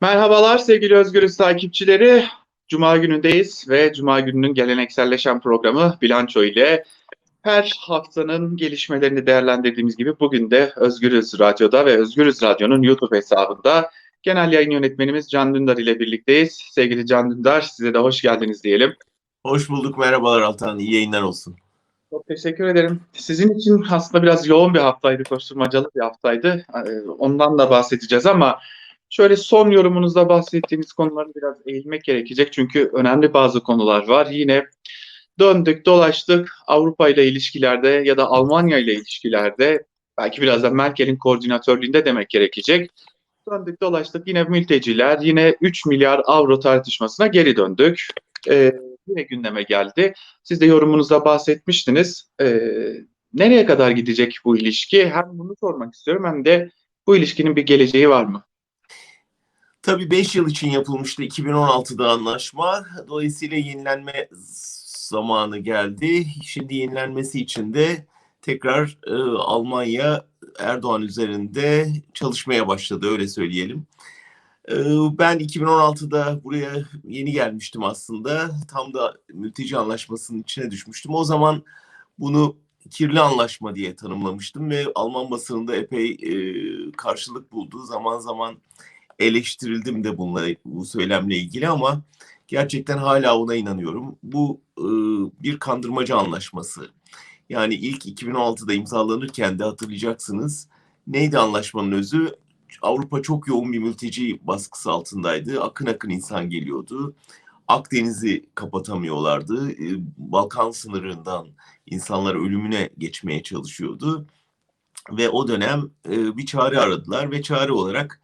Merhabalar sevgili Özgürüz takipçileri. Cuma günündeyiz ve Cuma gününün gelenekselleşen programı Bilanço ile her haftanın gelişmelerini değerlendirdiğimiz gibi bugün de Özgürüz Radyo'da ve Özgürüz Radyo'nun YouTube hesabında genel yayın yönetmenimiz Can Dündar ile birlikteyiz. Sevgili Can Dündar size de hoş geldiniz diyelim. Hoş bulduk. Merhabalar Altan. İyi yayınlar olsun. Çok teşekkür ederim. Sizin için aslında biraz yoğun bir haftaydı, koşturmacalı bir haftaydı. Ee, Ondan da bahsedeceğiz ama şöyle son yorumunuzda bahsettiğiniz konuları biraz eğilmek gerekecek. Çünkü önemli bazı konular var. Yine döndük dolaştık Avrupa ile ilişkilerde ya da Almanya ile ilişkilerde belki biraz da Merkel'in koordinatörlüğünde demek gerekecek. Döndük dolaştık yine mülteciler yine 3 milyar avro tartışmasına geri döndük. Ee, yine gündeme geldi. Siz de yorumunuzda bahsetmiştiniz. Ee, nereye kadar gidecek bu ilişki? Hem bunu sormak istiyorum hem de bu ilişkinin bir geleceği var mı? Tabii 5 yıl için yapılmıştı 2016'da anlaşma. Dolayısıyla yenilenme zamanı geldi. Şimdi yenilenmesi için de tekrar e, Almanya Erdoğan üzerinde çalışmaya başladı öyle söyleyelim. E, ben 2016'da buraya yeni gelmiştim aslında. Tam da mülteci anlaşmasının içine düşmüştüm. O zaman bunu kirli anlaşma diye tanımlamıştım ve Alman basınında epey e, karşılık buldu. Zaman zaman eleştirildim de bununla bu söylemle ilgili ama gerçekten hala ona inanıyorum. Bu e, bir kandırmacı anlaşması. Yani ilk 2016'da imzalanırken de hatırlayacaksınız. Neydi anlaşmanın özü? Avrupa çok yoğun bir mülteci baskısı altındaydı. Akın akın insan geliyordu. Akdeniz'i kapatamıyorlardı. E, Balkan sınırından insanlar ölümüne geçmeye çalışıyordu. Ve o dönem e, bir çare aradılar ve çare olarak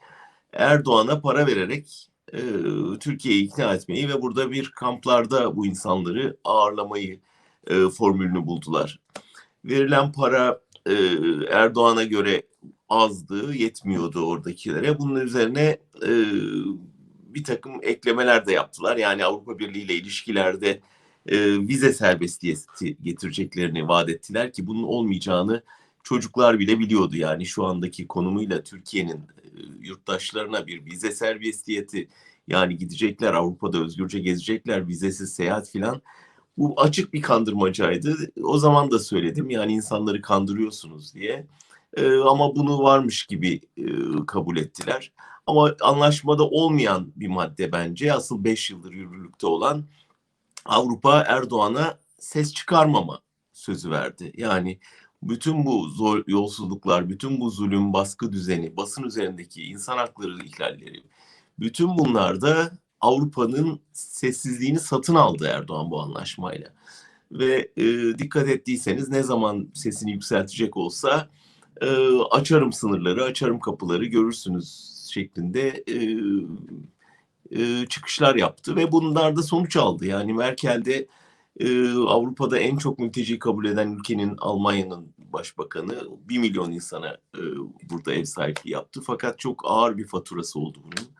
Erdoğan'a para vererek e, Türkiye'yi ikna etmeyi ve burada bir kamplarda bu insanları ağırlamayı e, formülünü buldular. Verilen para e, Erdoğan'a göre azdı, yetmiyordu oradakilere. Bunun üzerine e, bir takım eklemeler de yaptılar. Yani Avrupa Birliği ile ilişkilerde e, vize serbestiyeti getireceklerini vaat ettiler ki bunun olmayacağını çocuklar bile biliyordu. Yani şu andaki konumuyla Türkiye'nin e, yurttaşlarına bir vize serbestiyeti yani gidecekler Avrupa'da özgürce gezecekler vizesiz seyahat filan bu açık bir kandırmacaydı. O zaman da söyledim yani insanları kandırıyorsunuz diye. Ee, ama bunu varmış gibi e, kabul ettiler. Ama anlaşmada olmayan bir madde bence asıl 5 yıldır yürürlükte olan Avrupa Erdoğan'a ses çıkarmama sözü verdi. Yani bütün bu zor yolsuzluklar, bütün bu zulüm, baskı düzeni, basın üzerindeki insan hakları ihlalleri, bütün bunlarda Avrupa'nın sessizliğini satın aldı Erdoğan bu anlaşmayla. Ve e, dikkat ettiyseniz ne zaman sesini yükseltecek olsa e, açarım sınırları, açarım kapıları görürsünüz şeklinde e, e, çıkışlar yaptı ve bunlar da sonuç aldı. Yani Merkel de e, Avrupa'da en çok mülteci kabul eden ülkenin Almanya'nın başbakanı bir milyon insana e, burada ev sahipliği yaptı. Fakat çok ağır bir faturası oldu bunun.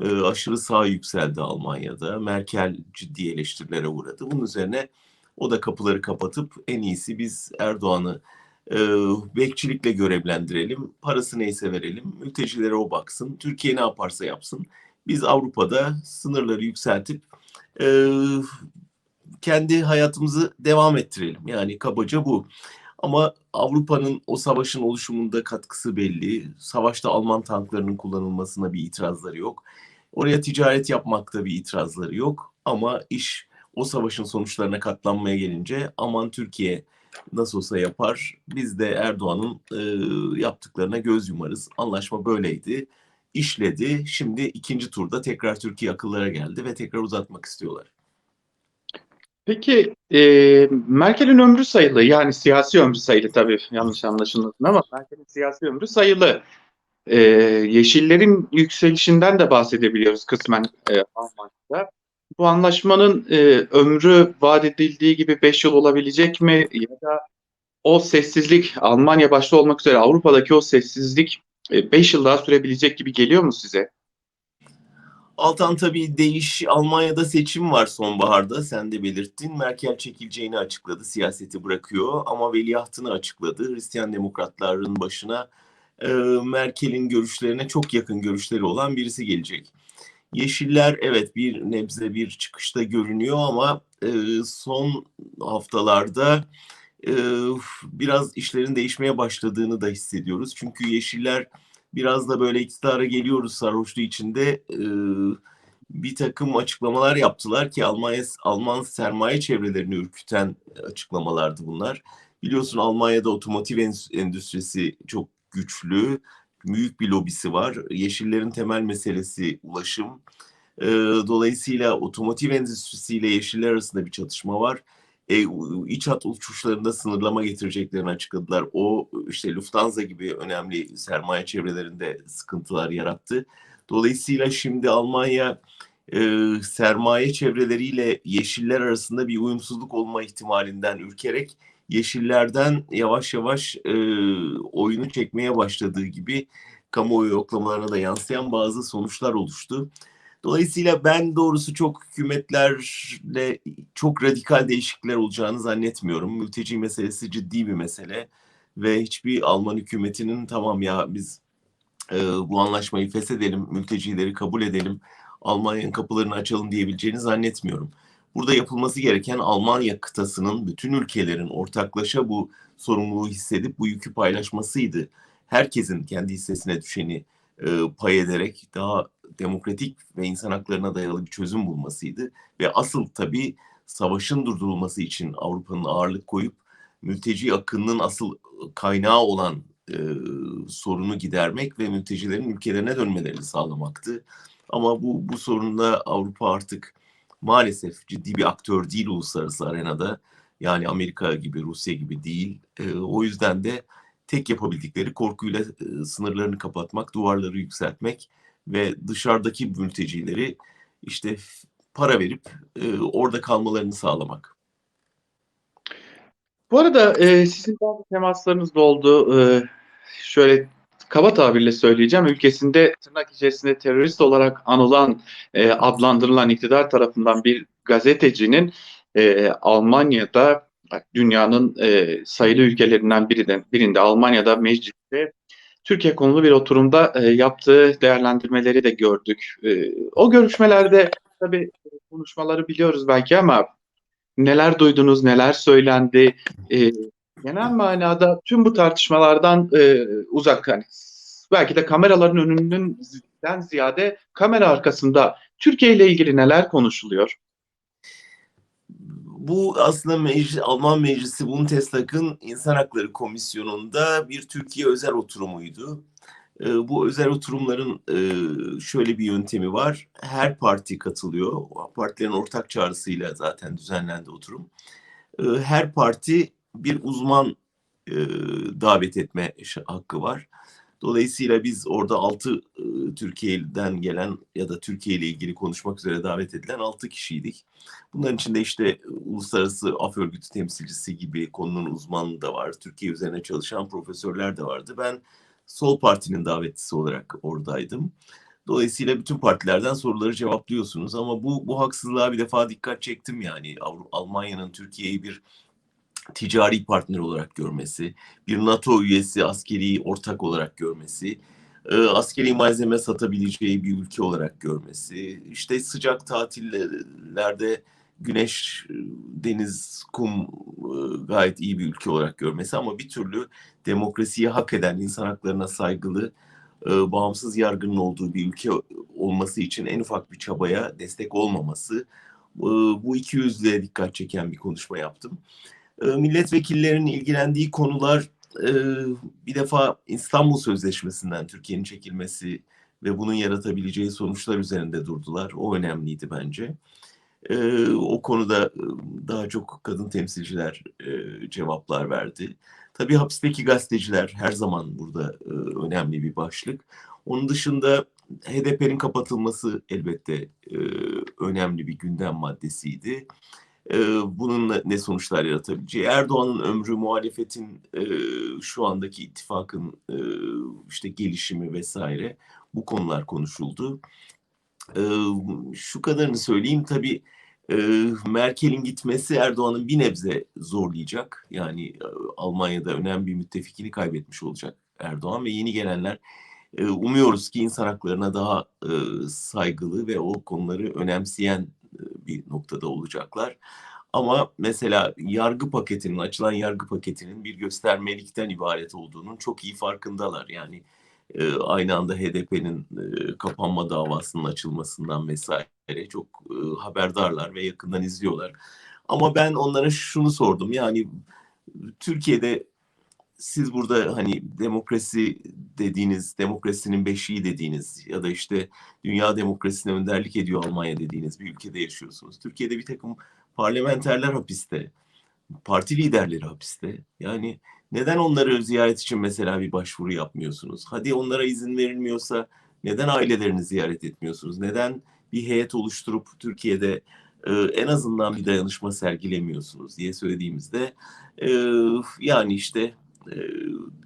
E, aşırı sağ yükseldi Almanya'da. Merkel ciddi eleştirilere uğradı. Bunun üzerine o da kapıları kapatıp en iyisi biz Erdoğan'ı e, bekçilikle görevlendirelim. Parası neyse verelim. Mültecilere o baksın. Türkiye ne yaparsa yapsın. Biz Avrupa'da sınırları yükseltip e, kendi hayatımızı devam ettirelim. Yani kabaca bu. Ama Avrupa'nın o savaşın oluşumunda katkısı belli. Savaşta Alman tanklarının kullanılmasına bir itirazları yok. Oraya ticaret yapmakta bir itirazları yok. Ama iş o savaşın sonuçlarına katlanmaya gelince aman Türkiye nasıl olsa yapar. Biz de Erdoğan'ın e, yaptıklarına göz yumarız. Anlaşma böyleydi. İşledi. Şimdi ikinci turda tekrar Türkiye akıllara geldi ve tekrar uzatmak istiyorlar. Peki e, Merkel'in ömrü sayılı yani siyasi ömrü sayılı tabii yanlış anlaşılmasın ama Merkel'in siyasi ömrü sayılı. E, Yeşillerin yükselişinden de bahsedebiliyoruz kısmen e, Almanya'da. Bu anlaşmanın e, ömrü vaat edildiği gibi 5 yıl olabilecek mi ya da o sessizlik Almanya başta olmak üzere Avrupa'daki o sessizlik 5 yıl daha sürebilecek gibi geliyor mu size? Altan tabii değiş Almanya'da seçim var sonbaharda sen de belirttin. Merkel çekileceğini açıkladı, siyaseti bırakıyor ama veliahtını açıkladı. Hristiyan demokratların başına e, Merkel'in görüşlerine çok yakın görüşleri olan birisi gelecek. Yeşiller evet bir nebze bir çıkışta görünüyor ama e, son haftalarda e, biraz işlerin değişmeye başladığını da hissediyoruz. Çünkü Yeşiller biraz da böyle iktidara geliyoruz sarhoşluğu içinde e, bir takım açıklamalar yaptılar ki Almanya Alman sermaye çevrelerini ürküten açıklamalardı bunlar. Biliyorsun Almanya'da otomotiv endüstrisi çok güçlü, büyük bir lobisi var. Yeşillerin temel meselesi ulaşım. E, dolayısıyla otomotiv endüstrisiyle yeşiller arasında bir çatışma var. E, iç hat uçuşlarında sınırlama getireceklerini açıkladılar. O işte Lufthansa gibi önemli sermaye çevrelerinde sıkıntılar yarattı. Dolayısıyla şimdi Almanya e, sermaye çevreleriyle yeşiller arasında bir uyumsuzluk olma ihtimalinden ürkerek yeşillerden yavaş yavaş e, oyunu çekmeye başladığı gibi kamuoyu yoklamalarına da yansıyan bazı sonuçlar oluştu. Dolayısıyla ben doğrusu çok hükümetlerle çok radikal değişiklikler olacağını zannetmiyorum. Mülteci meselesi ciddi bir mesele ve hiçbir Alman hükümetinin tamam ya biz e, bu anlaşmayı feshedelim, mültecileri kabul edelim, Almanya'nın kapılarını açalım diyebileceğini zannetmiyorum. Burada yapılması gereken Almanya kıtasının bütün ülkelerin ortaklaşa bu sorumluluğu hissedip bu yükü paylaşmasıydı. Herkesin kendi hissesine düşeni e, pay ederek daha demokratik ve insan haklarına dayalı bir çözüm bulmasıydı. Ve asıl tabii savaşın durdurulması için Avrupa'nın ağırlık koyup mülteci akınının asıl kaynağı olan e, sorunu gidermek ve mültecilerin ülkelerine dönmelerini sağlamaktı. Ama bu, bu sorunda Avrupa artık maalesef ciddi bir aktör değil uluslararası arenada. Yani Amerika gibi, Rusya gibi değil. E, o yüzden de tek yapabildikleri korkuyla e, sınırlarını kapatmak, duvarları yükseltmek ve dışarıdaki mültecileri işte para verip e, orada kalmalarını sağlamak. Bu arada e, sizin bazı temaslarınız da oldu. E, şöyle kaba tabirle söyleyeceğim. Ülkesinde tırnak içerisinde terörist olarak anılan, e, adlandırılan iktidar tarafından bir gazetecinin e, Almanya'da dünyanın e, sayılı ülkelerinden birinden, birinde Almanya'da mecliste Türkiye konulu bir oturumda e, yaptığı değerlendirmeleri de gördük. E, o görüşmelerde tabii konuşmaları biliyoruz belki ama neler duydunuz, neler söylendi? E, genel manada tüm bu tartışmalardan e, uzak hani belki de kameraların önünden ziyade kamera arkasında Türkiye ile ilgili neler konuşuluyor? Bu aslında meclis, Alman Meclisi Bundestag'ın İnsan Hakları Komisyonu'nda bir Türkiye özel oturumuydu. E, bu özel oturumların e, şöyle bir yöntemi var. Her parti katılıyor. Partilerin ortak çağrısıyla zaten düzenlendi oturum. E, her parti bir uzman e, davet etme hakkı var. Dolayısıyla biz orada altı e, Türkiye'den gelen ya da Türkiye ile ilgili konuşmak üzere davet edilen altı kişiydik. Bunların içinde işte uluslararası af örgütü temsilcisi gibi konunun uzmanı da var. Türkiye üzerine çalışan profesörler de vardı. Ben Sol Parti'nin davetlisi olarak oradaydım. Dolayısıyla bütün partilerden soruları cevaplıyorsunuz ama bu bu haksızlığa bir defa dikkat çektim yani Almanya'nın Türkiye'yi bir ticari partner olarak görmesi, bir NATO üyesi askeri ortak olarak görmesi, e, askeri malzeme satabileceği bir ülke olarak görmesi, işte sıcak tatillerde güneş, deniz, kum e, gayet iyi bir ülke olarak görmesi ama bir türlü demokrasiyi hak eden, insan haklarına saygılı, e, bağımsız yargının olduğu bir ülke olması için en ufak bir çabaya destek olmaması, bu iki yüzlüğe dikkat çeken bir konuşma yaptım. Ee, milletvekillerinin ilgilendiği konular e, bir defa İstanbul Sözleşmesi'nden Türkiye'nin çekilmesi ve bunun yaratabileceği sonuçlar üzerinde durdular. O önemliydi bence. Ee, o konuda e, daha çok kadın temsilciler e, cevaplar verdi. Tabii hapisteki gazeteciler her zaman burada önemli bir başlık. Onun dışında HDP'nin kapatılması elbette önemli bir gündem maddesiydi bunun ne sonuçlar yaratabileceği. Erdoğan'ın ömrü, muhalefetin şu andaki ittifakın işte gelişimi vesaire bu konular konuşuldu. Şu kadarını söyleyeyim tabii Merkel'in gitmesi Erdoğan'ın bir nebze zorlayacak. Yani Almanya'da önemli bir müttefikini kaybetmiş olacak Erdoğan ve yeni gelenler umuyoruz ki insan haklarına daha saygılı ve o konuları önemseyen bir noktada olacaklar. Ama mesela yargı paketinin, açılan yargı paketinin bir göstermelikten ibaret olduğunun çok iyi farkındalar. Yani e, aynı anda HDP'nin e, kapanma davasının açılmasından vesaire çok e, haberdarlar ve yakından izliyorlar. Ama ben onlara şunu sordum. Yani Türkiye'de siz burada hani demokrasi dediğiniz, demokrasinin beşiği dediğiniz ya da işte dünya demokrasisine önderlik ediyor Almanya dediğiniz bir ülkede yaşıyorsunuz. Türkiye'de bir takım parlamenterler hapiste, parti liderleri hapiste. Yani neden onları ziyaret için mesela bir başvuru yapmıyorsunuz? Hadi onlara izin verilmiyorsa neden ailelerini ziyaret etmiyorsunuz? Neden bir heyet oluşturup Türkiye'de e, en azından bir dayanışma sergilemiyorsunuz diye söylediğimizde e, yani işte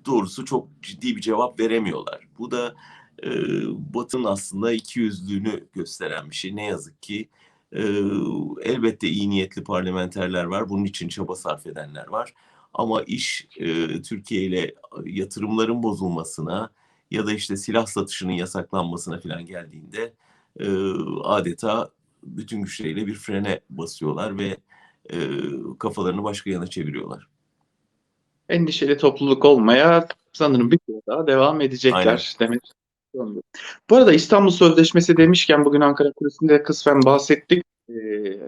doğrusu çok ciddi bir cevap veremiyorlar. Bu da e, Batı'nın aslında ikiyüzlülüğünü gösteren bir şey. Ne yazık ki e, elbette iyi niyetli parlamenterler var. Bunun için çaba sarf edenler var. Ama iş e, Türkiye ile yatırımların bozulmasına ya da işte silah satışının yasaklanmasına falan geldiğinde e, adeta bütün güçleriyle bir frene basıyorlar ve e, kafalarını başka yana çeviriyorlar. Endişeli topluluk olmaya sanırım bir süre daha devam edecekler Aynen. demek. Bu arada İstanbul Sözleşmesi demişken bugün Ankara Kulesi'nde kısmen bahsettik. Ee,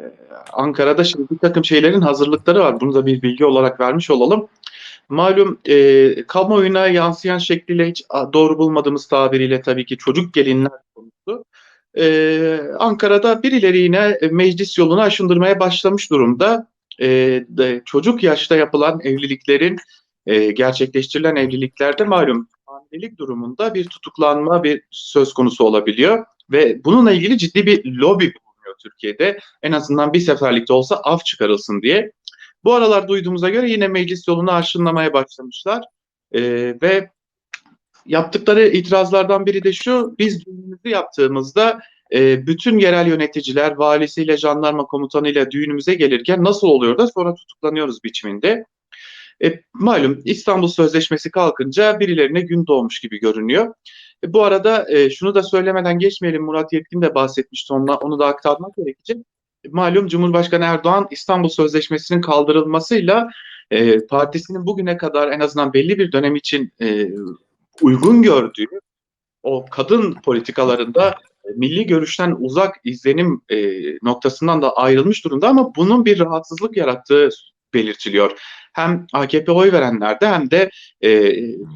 Ankara'da şimdi bir takım şeylerin hazırlıkları var. Bunu da bir bilgi olarak vermiş olalım. Malum e, kamuoyuna yansıyan şekliyle hiç doğru bulmadığımız tabiriyle tabii ki çocuk gelinler konusu. Ee, Ankara'da birileri yine meclis yolunu aşındırmaya başlamış durumda. Ee, de, çocuk yaşta yapılan evliliklerin e, gerçekleştirilen evliliklerde malum hamilelik durumunda bir tutuklanma bir söz konusu olabiliyor ve bununla ilgili ciddi bir lobi bulunuyor Türkiye'de. En azından bir seferlikte olsa af çıkarılsın diye. Bu aralar duyduğumuza göre yine meclis yolunu aşınlamaya başlamışlar Ee, ve yaptıkları itirazlardan biri de şu, biz düğünümüzü yaptığımızda e, bütün yerel yöneticiler, valisiyle, jandarma komutanıyla düğünümüze gelirken nasıl oluyor da sonra tutuklanıyoruz biçiminde. E, malum İstanbul Sözleşmesi kalkınca birilerine gün doğmuş gibi görünüyor. E, bu arada e, şunu da söylemeden geçmeyelim, Murat Yetkin de bahsetmişti, onunla, onu da aktarmak gerekecek. Malum Cumhurbaşkanı Erdoğan İstanbul Sözleşmesi'nin kaldırılmasıyla e, partisinin bugüne kadar en azından belli bir dönem için e, uygun gördüğü o kadın politikalarında e, milli görüşten uzak izlenim e, noktasından da ayrılmış durumda ama bunun bir rahatsızlık yarattığı belirtiliyor. Hem AKP oy verenlerde hem de e,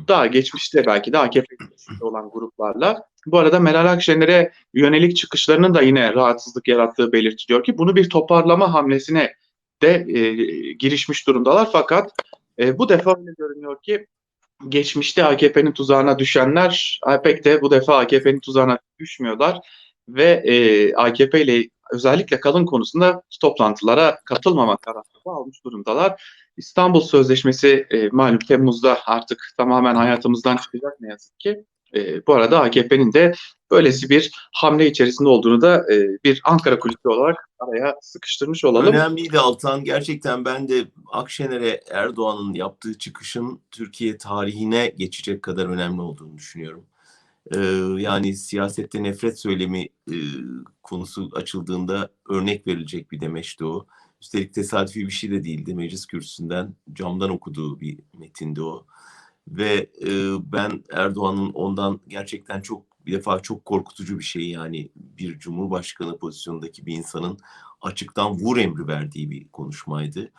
daha geçmişte belki de AKP olan gruplarla. Bu arada Meral Akşener'e yönelik çıkışlarının da yine rahatsızlık yarattığı belirtiliyor ki bunu bir toparlama hamlesine de e, girişmiş durumdalar. Fakat e, bu defa öyle görünüyor ki geçmişte AKP'nin tuzağına düşenler pek de bu defa AKP'nin tuzağına düşmüyorlar ve e, AKP ile özellikle kadın konusunda toplantılara katılmama kararı almış durumdalar. İstanbul Sözleşmesi e, malum Temmuz'da artık tamamen hayatımızdan çıkacak ne yazık ki. E, bu arada AKP'nin de böylesi bir hamle içerisinde olduğunu da e, bir Ankara kulübü olarak araya sıkıştırmış olalım. Önemliydi Altan. Gerçekten ben de Akşener'e Erdoğan'ın yaptığı çıkışın Türkiye tarihine geçecek kadar önemli olduğunu düşünüyorum. Ee, yani siyasette nefret söylemi e, konusu açıldığında örnek verilecek bir demeçti o. Üstelik tesadüfi bir şey de değildi. Meclis kürsüsünden camdan okuduğu bir metindi o. Ve e, ben Erdoğan'ın ondan gerçekten çok bir defa çok korkutucu bir şey yani bir cumhurbaşkanı pozisyondaki bir insanın açıktan vur emri verdiği bir konuşmaydı.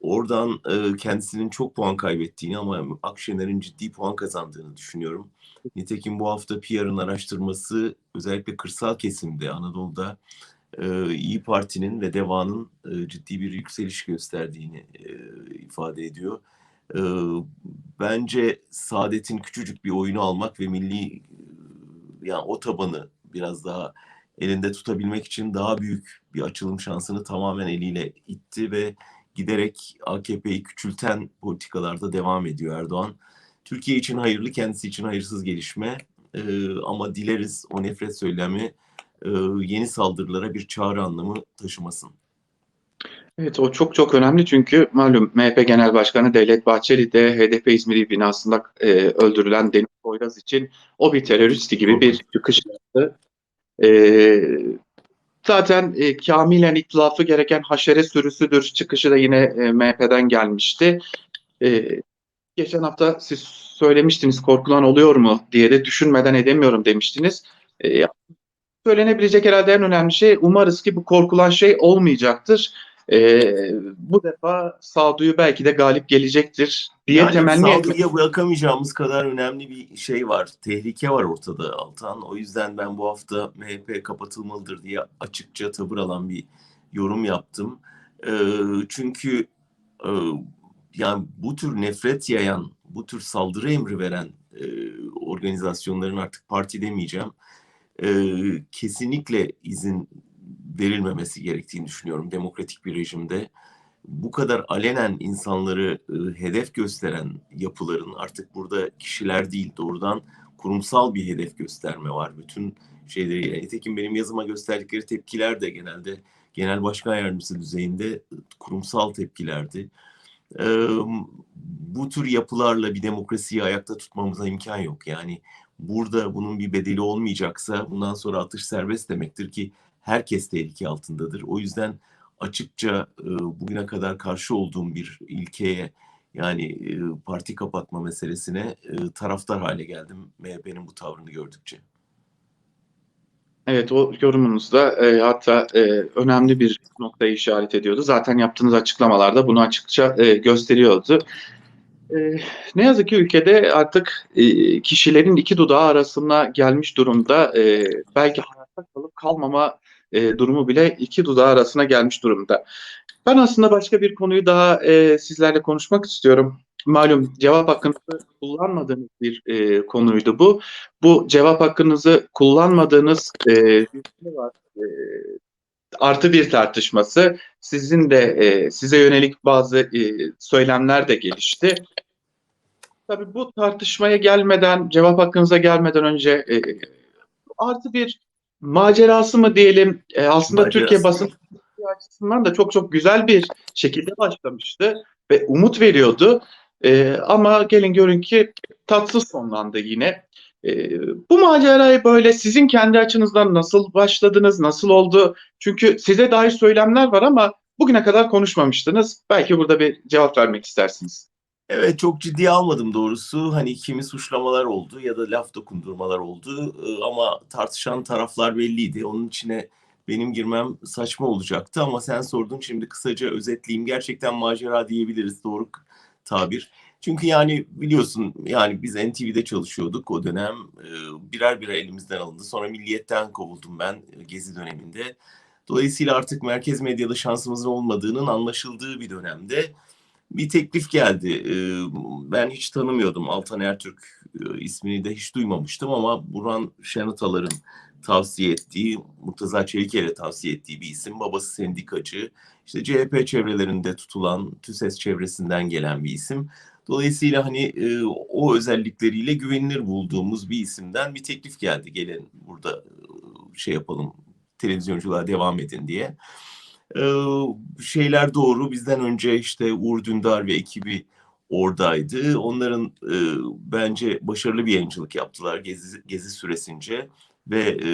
Oradan e, kendisinin çok puan kaybettiğini ama Akşener'in ciddi puan kazandığını düşünüyorum. Nitekim bu hafta PR'ın araştırması özellikle kırsal kesimde Anadolu'da e, İyi Parti'nin ve DEVA'nın e, ciddi bir yükseliş gösterdiğini e, ifade ediyor. E, bence Saadet'in küçücük bir oyunu almak ve milli yani o tabanı biraz daha elinde tutabilmek için daha büyük bir açılım şansını tamamen eliyle itti ve giderek AKP'yi küçülten politikalarda devam ediyor Erdoğan. Türkiye için hayırlı, kendisi için hayırsız gelişme ee, ama dileriz o nefret söylemi e, yeni saldırılara bir çağrı anlamı taşımasın. Evet o çok çok önemli çünkü malum MHP Genel Başkanı Devlet Bahçeli de HDP İzmir binasında e, öldürülen Deniz Poyraz için o bir teröristi gibi bir çıkış yaptı. Ee, zaten e, kamilen itlafı gereken haşere sürüsüdür çıkışı da yine e, MHP'den gelmişti. Ee, geçen hafta siz söylemiştiniz korkulan oluyor mu diye de düşünmeden edemiyorum demiştiniz. Ee, söylenebilecek herhalde en önemli şey umarız ki bu korkulan şey olmayacaktır. Ee, bu defa sağduyu belki de galip gelecektir diye Yani temenni sağduya bırakamayacağımız kadar önemli bir şey var. Tehlike var ortada Altan. O yüzden ben bu hafta MHP kapatılmalıdır diye açıkça tavır alan bir yorum yaptım. Ee, çünkü e, yani bu tür nefret yayan, bu tür saldırı emri veren e, organizasyonların artık parti demeyeceğim. e, kesinlikle izin verilmemesi gerektiğini düşünüyorum demokratik bir rejimde. Bu kadar alenen insanları e, hedef gösteren yapıların artık burada kişiler değil doğrudan kurumsal bir hedef gösterme var. Bütün şeyleri nitekim benim yazıma gösterdikleri tepkiler de genelde genel başkan yardımcısı düzeyinde e, kurumsal tepkilerdi. E, bu tür yapılarla bir demokrasiyi ayakta tutmamıza imkan yok. Yani burada bunun bir bedeli olmayacaksa bundan sonra atış serbest demektir ki herkes tehlike altındadır. O yüzden açıkça e, bugüne kadar karşı olduğum bir ilkeye yani e, parti kapatma meselesine e, taraftar hale geldim MHP'nin bu tavrını gördükçe. Evet o yorumunuzda e, hatta e, önemli bir noktayı işaret ediyordu. Zaten yaptığınız açıklamalarda bunu açıkça e, gösteriyordu. E, ne yazık ki ülkede artık e, kişilerin iki dudağı arasına gelmiş durumda. E, belki hayatta kalıp kalmama e, durumu bile iki dudağı arasına gelmiş durumda. Ben aslında başka bir konuyu daha e, sizlerle konuşmak istiyorum. Malum cevap hakkınızı kullanmadığınız bir e, konuydu bu. Bu cevap hakkınızı kullanmadığınız e, şey var. E, artı bir tartışması. Sizin de e, size yönelik bazı e, söylemler de gelişti. Tabii bu tartışmaya gelmeden, cevap hakkınıza gelmeden önce e, artı bir macerası mı diyelim e, aslında Macerası. Türkiye basın açısından da çok çok güzel bir şekilde başlamıştı ve umut veriyordu. E, ama gelin görün ki tatsız sonlandı yine. E, bu macerayı böyle sizin kendi açınızdan nasıl başladınız, nasıl oldu? Çünkü size dair söylemler var ama bugüne kadar konuşmamıştınız. Belki burada bir cevap vermek istersiniz. Evet çok ciddiye almadım doğrusu. Hani kimi suçlamalar oldu ya da laf dokundurmalar oldu ama tartışan taraflar belliydi. Onun içine benim girmem saçma olacaktı ama sen sordun şimdi kısaca özetleyeyim. Gerçekten macera diyebiliriz doğru tabir. Çünkü yani biliyorsun yani biz NTV'de çalışıyorduk o dönem. Birer birer elimizden alındı. Sonra Milliyet'ten kovuldum ben Gezi döneminde. Dolayısıyla artık merkez medyada şansımızın olmadığının anlaşıldığı bir dönemde bir teklif geldi. Ee, Ben hiç tanımıyordum. Altan Ertürk e, ismini de hiç duymamıştım ama Burhan Şenatalar'ın tavsiye ettiği, Murtaza Çeliker'e tavsiye ettiği bir isim. Babası sendikacı. İşte CHP çevrelerinde tutulan, TÜSES çevresinden gelen bir isim. Dolayısıyla hani e, o özellikleriyle güvenilir bulduğumuz bir isimden bir teklif geldi. Gelin burada e, şey yapalım, televizyonculuğa devam edin diye. Ee, şeyler doğru. Bizden önce işte Uğur Dündar ve ekibi oradaydı. Onların e, bence başarılı bir yayıncılık yaptılar gezi, gezi süresince ve e,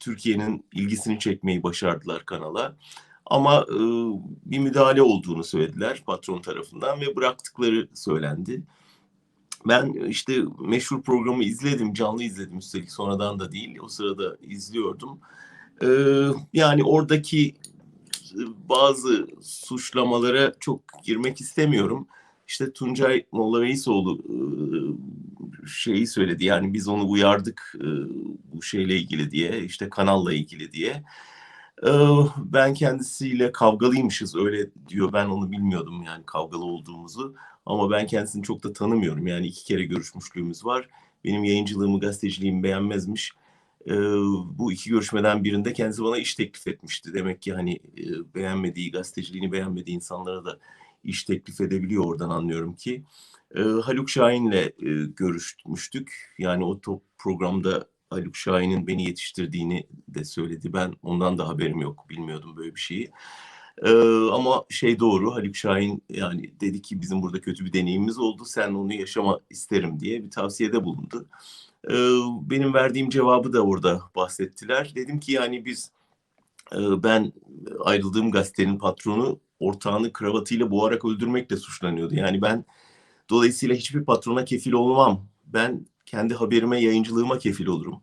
Türkiye'nin ilgisini çekmeyi başardılar kanala. Ama e, bir müdahale olduğunu söylediler patron tarafından ve bıraktıkları söylendi. Ben işte meşhur programı izledim, canlı izledim üstelik sonradan da değil. O sırada izliyordum. Ee, yani oradaki bazı suçlamalara çok girmek istemiyorum. İşte Tuncay Molla Reisoğlu e, şeyi söyledi yani biz onu uyardık e, bu şeyle ilgili diye işte kanalla ilgili diye. E, Ben kendisiyle kavgalıymışız öyle diyor ben onu bilmiyordum yani kavgalı olduğumuzu ama ben kendisini çok da tanımıyorum yani iki kere görüşmüşlüğümüz var. Benim yayıncılığımı gazeteciliğimi beğenmezmiş. Bu iki görüşmeden birinde kendisi bana iş teklif etmişti. Demek ki hani beğenmediği, gazeteciliğini beğenmediği insanlara da iş teklif edebiliyor oradan anlıyorum ki. Haluk Şahin'le e, görüşmüştük. Yani o top programda Haluk Şahin'in beni yetiştirdiğini de söyledi. Ben ondan da haberim yok, bilmiyordum böyle bir şeyi. Ee, ama şey doğru Haluk Şahin yani dedi ki bizim burada kötü bir deneyimimiz oldu sen onu yaşama isterim diye bir tavsiyede bulundu. Benim verdiğim cevabı da orada bahsettiler. Dedim ki yani biz e, ben ayrıldığım gazetenin patronu ortağını kravatıyla boğarak öldürmekle suçlanıyordu. Yani ben dolayısıyla hiçbir patrona kefil olmam. Ben kendi haberime, yayıncılığıma kefil olurum.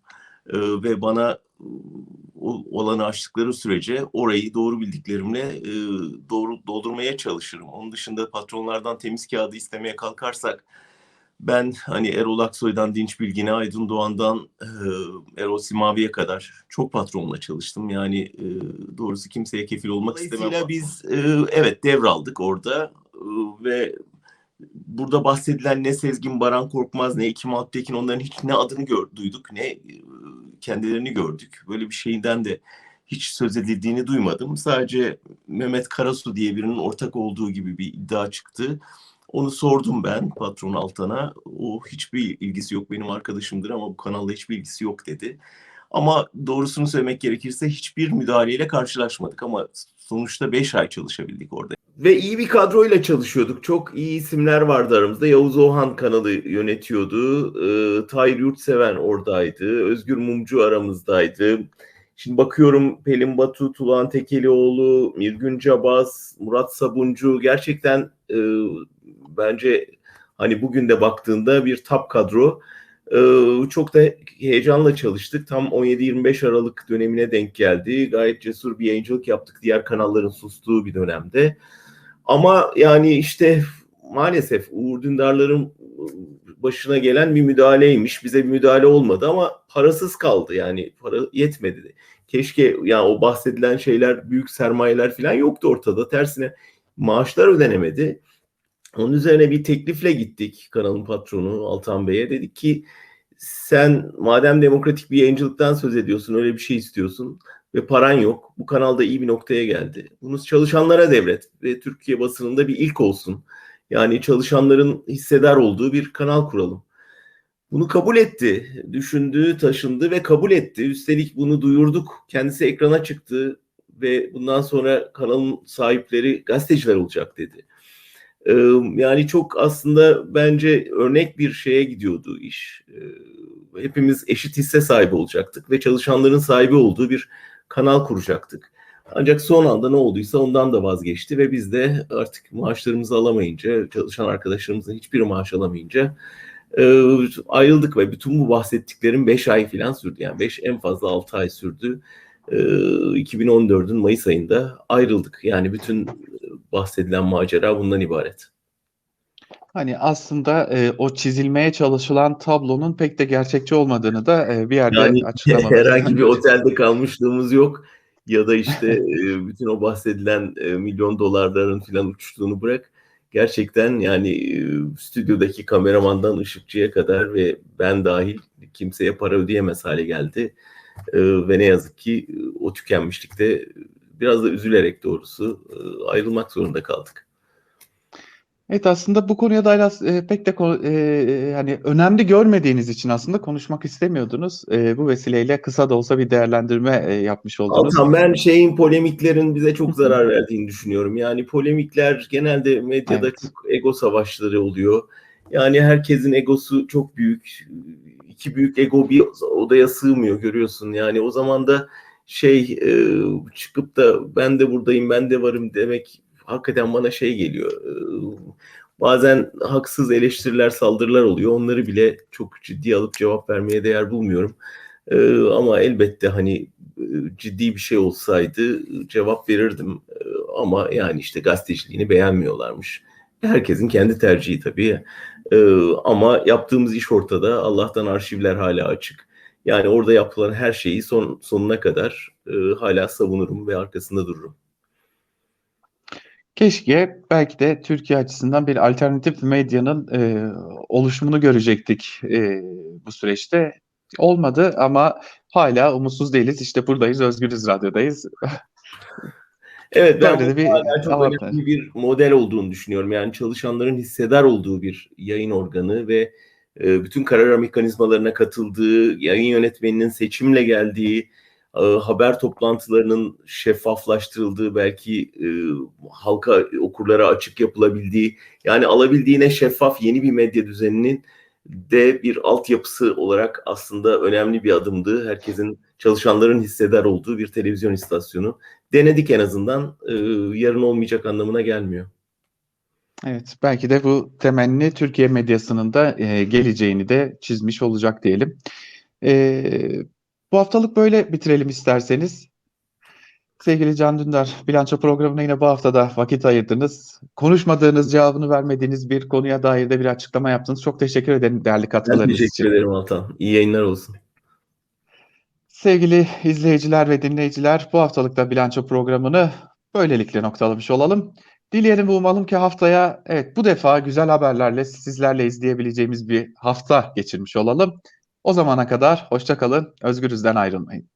Ee, ve bana e, olanı açtıkları sürece orayı doğru bildiklerimle e, doğru doldurmaya çalışırım. Onun dışında patronlardan temiz kağıdı istemeye kalkarsak ben hani Erol Aksoy'dan Dinç Bilgin'e, Aydın Doğan'dan e, Erol Simavi'ye kadar çok patronla çalıştım. Yani e, doğrusu kimseye kefil olmak istemem. Biz e, evet devraldık orada e, ve burada bahsedilen ne Sezgin Baran Korkmaz ne Ekim Alptekin onların hiç ne adını gör, duyduk ne e, kendilerini gördük. Böyle bir şeyden de hiç söz edildiğini duymadım. Sadece Mehmet Karasu diye birinin ortak olduğu gibi bir iddia çıktı. Onu sordum ben patron Altan'a. O hiçbir ilgisi yok benim arkadaşımdır ama bu kanalla hiçbir ilgisi yok dedi. Ama doğrusunu söylemek gerekirse hiçbir müdahaleyle karşılaşmadık ama sonuçta 5 ay çalışabildik orada. Ve iyi bir kadroyla çalışıyorduk. Çok iyi isimler vardı aramızda. Yavuz Ohan kanalı yönetiyordu. Ee, Tahir Yurtseven oradaydı. Özgür Mumcu aramızdaydı. Şimdi bakıyorum Pelin Batu, Tulan Tekelioğlu, Mirgün Cabaz, Murat Sabuncu gerçekten e, bence hani bugün de baktığında bir top kadro. Ee, çok da heyecanla çalıştık. Tam 17-25 Aralık dönemine denk geldi. Gayet cesur bir yayıncılık yaptık diğer kanalların sustuğu bir dönemde. Ama yani işte maalesef Uğur Dündar'ların başına gelen bir müdahaleymiş. Bize bir müdahale olmadı ama parasız kaldı yani para yetmedi. Keşke yani o bahsedilen şeyler büyük sermayeler falan yoktu ortada. Tersine maaşlar ödenemedi. Onun üzerine bir teklifle gittik kanalın patronu Altan Bey'e. Dedik ki sen madem demokratik bir yayıncılıktan söz ediyorsun öyle bir şey istiyorsun ve paran yok. Bu kanalda iyi bir noktaya geldi. Bunu çalışanlara devret ve Türkiye basınında bir ilk olsun. Yani çalışanların hissedar olduğu bir kanal kuralım. Bunu kabul etti. Düşündü, taşındı ve kabul etti. Üstelik bunu duyurduk. Kendisi ekrana çıktı ve bundan sonra kanalın sahipleri gazeteciler olacak dedi. Yani çok aslında bence örnek bir şeye gidiyordu iş. Hepimiz eşit hisse sahibi olacaktık ve çalışanların sahibi olduğu bir kanal kuracaktık. Ancak son anda ne olduysa ondan da vazgeçti ve biz de artık maaşlarımızı alamayınca, çalışan arkadaşlarımızın hiçbir maaş alamayınca ayrıldık ve bütün bu bahsettiklerim 5 ay falan sürdü. Yani 5 en fazla 6 ay sürdü. 2014'ün Mayıs ayında ayrıldık. Yani bütün bahsedilen macera bundan ibaret. Hani aslında e, o çizilmeye çalışılan tablonun pek de gerçekçi olmadığını da e, bir yerde yani, açıklamamız. Herhangi bir otelde kalmışlığımız yok ya da işte e, bütün o bahsedilen e, milyon dolarların falan uçtuğunu bırak. Gerçekten yani e, stüdyodaki kameramandan ışıkçıya kadar ve ben dahil kimseye para ödeyemez hale geldi. Ve ne yazık ki o tükenmişlikte biraz da üzülerek doğrusu ayrılmak zorunda kaldık. Evet aslında bu konuya da e, pek de e, hani önemli görmediğiniz için aslında konuşmak istemiyordunuz. E, bu vesileyle kısa da olsa bir değerlendirme e, yapmış oldunuz. Altan ben şeyin polemiklerin bize çok zarar verdiğini düşünüyorum. Yani polemikler genelde medyada evet. çok ego savaşları oluyor. Yani herkesin egosu çok büyük. İki büyük ego bir odaya sığmıyor görüyorsun. Yani o zaman da şey e, çıkıp da ben de buradayım ben de varım demek hakikaten bana şey geliyor. Bazen haksız eleştiriler saldırılar oluyor. Onları bile çok ciddi alıp cevap vermeye değer bulmuyorum. Ama elbette hani ciddi bir şey olsaydı cevap verirdim. Ama yani işte gazeteciliğini beğenmiyorlarmış. Herkesin kendi tercihi tabii. Ama yaptığımız iş ortada. Allah'tan arşivler hala açık. Yani orada yapılan her şeyi son sonuna kadar e, hala savunurum ve arkasında dururum. Keşke belki de Türkiye açısından bir alternatif medyanın e, oluşumunu görecektik e, bu süreçte. Olmadı ama hala umutsuz değiliz. İşte buradayız, Özgürüz Radyo'dayız. Evet ben de bir, çok önemli bir model olduğunu düşünüyorum. Yani çalışanların hissedar olduğu bir yayın organı ve bütün karar mekanizmalarına katıldığı, yayın yönetmeninin seçimle geldiği, e, haber toplantılarının şeffaflaştırıldığı belki e, halka okurlara açık yapılabildiği yani alabildiğine şeffaf yeni bir medya düzeninin de bir altyapısı olarak aslında önemli bir adımdı. Herkesin çalışanların hisseder olduğu bir televizyon istasyonu. Denedik en azından. E, yarın olmayacak anlamına gelmiyor. Evet, belki de bu temenni Türkiye medyasının da e, geleceğini de çizmiş olacak diyelim. E, bu haftalık böyle bitirelim isterseniz. Sevgili Can Dündar, bilanço programına yine bu haftada vakit ayırdınız. Konuşmadığınız, cevabını vermediğiniz bir konuya dair de bir açıklama yaptınız. Çok teşekkür ederim değerli katkılarınız için. teşekkür ederim Altan. İyi yayınlar olsun. Sevgili izleyiciler ve dinleyiciler, bu haftalıkta bilanço programını böylelikle noktalamış olalım. Dileyelim ve umalım ki haftaya evet bu defa güzel haberlerle sizlerle izleyebileceğimiz bir hafta geçirmiş olalım. O zamana kadar hoşça kalın, özgürüzden ayrılmayın.